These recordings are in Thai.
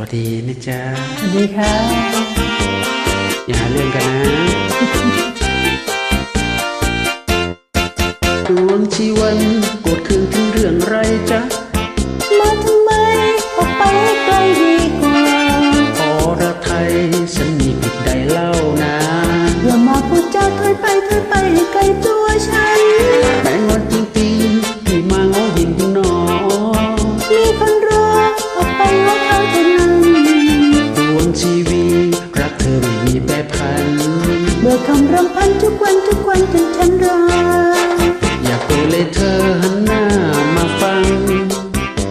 วัสดีนะจ๊ะ สวัสดีค่ะ อย่าหาเรื่องกันนะ ดวงชีวัน รำพันทุกวันทุกวันจนฉันรำอยากโกเลยเธอหันหน้ามาฟัง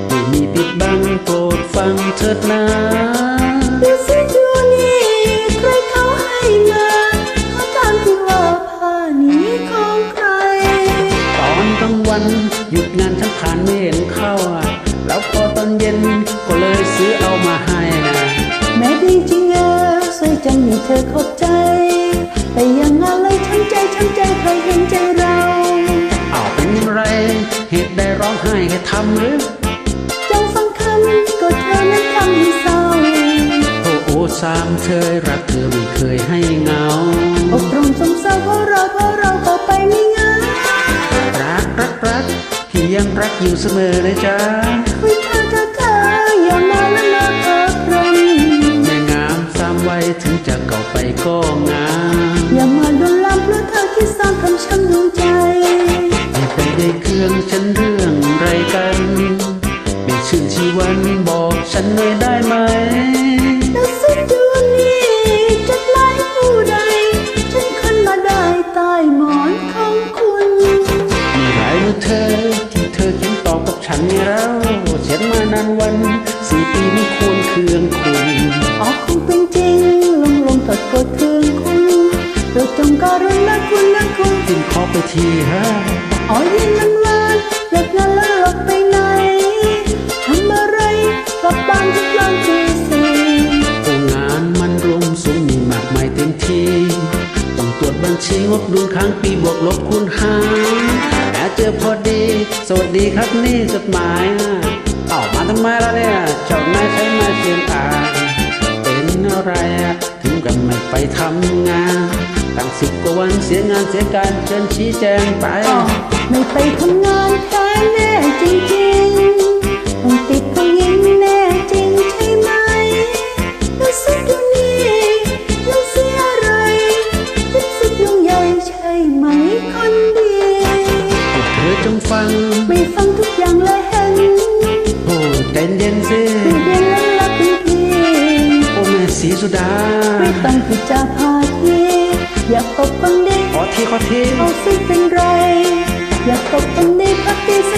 ไม่มีปิดบังโปรดฟังเถิดนะดูสิดูนี่ใครเขาให้มาเขาถามที่ว่าผ้านี้ของใคร ตอนกลางวันหยุดงานทั้งผ่านไม่เห็นเข้าอะแล้วพอตอนเย็นก็เลยซื้อเอามาให้นะแม้ดีจริงเออสวยจังมีเธอขอบใจ ช้ำใจช้ำใจใครเห็นใจเราเอาเป็นไร เหตุใดร้องไห้แค่ทำหรือจงฟังคำก็เธอนั้นทำให้เศร้าโอ้โอ้สามเธอรักเธอไม่เคยให้เหงาอบรมสมเศร้าเพราะเราเพราะเราเข้าไปไม่ง่ายรักรักรักพี่ยังรักอยู่เสมอเลยจ้าคุยเธอเธอเธออย่ามาละเมอเพ้อพรำแม่งามสามวัยถึงจะเก่าไปก็งามอย่ามาล ชื่อชีวันบอกฉันหน่อยได้ไหมแล้วสิดูนี่จดหมายผู้ใด ฉันค้นมาได้ใต้หมอนของคุณมีหลายมือเธอที่เธอเขียนตอบกับฉันนี่แล้วเขียนมานานวันสี่ปีไม่ควรเคืองคุณออกคงเป็นจริงลงลงกดกดคืนคุณโปรดจงการุณาคุณนะคุณจึงขอไปทีฮะอ๋อยินมัน ชีงบดุลค้างปีบวกลบคูณหารแต่เจอพอดี สวัสดีครับนี่จดหมายเอามาทำไมล่ะเนี่ยเจ้านายใช้มาเขียนอ่านเป็นอะไรถึงกันไม่ไปทำงานตั้งสิบกว่าวันเสียงานเสียการเชิญชี้แจงไป ไม่ไปทำงาน ใช่ไหมคนดีเธอจงฟัง ไม่ฟังทุกอย่างเลยเห็นโอ้ใจเย็นสิเรียนแล้วรักเป็นพีโอ้แม่สีสุดา ไม่ต้องพูดจาพาทีอยากตบคนดีขอทีขอทีเอาสิเป็นไร อยากตบคนดีพักดีส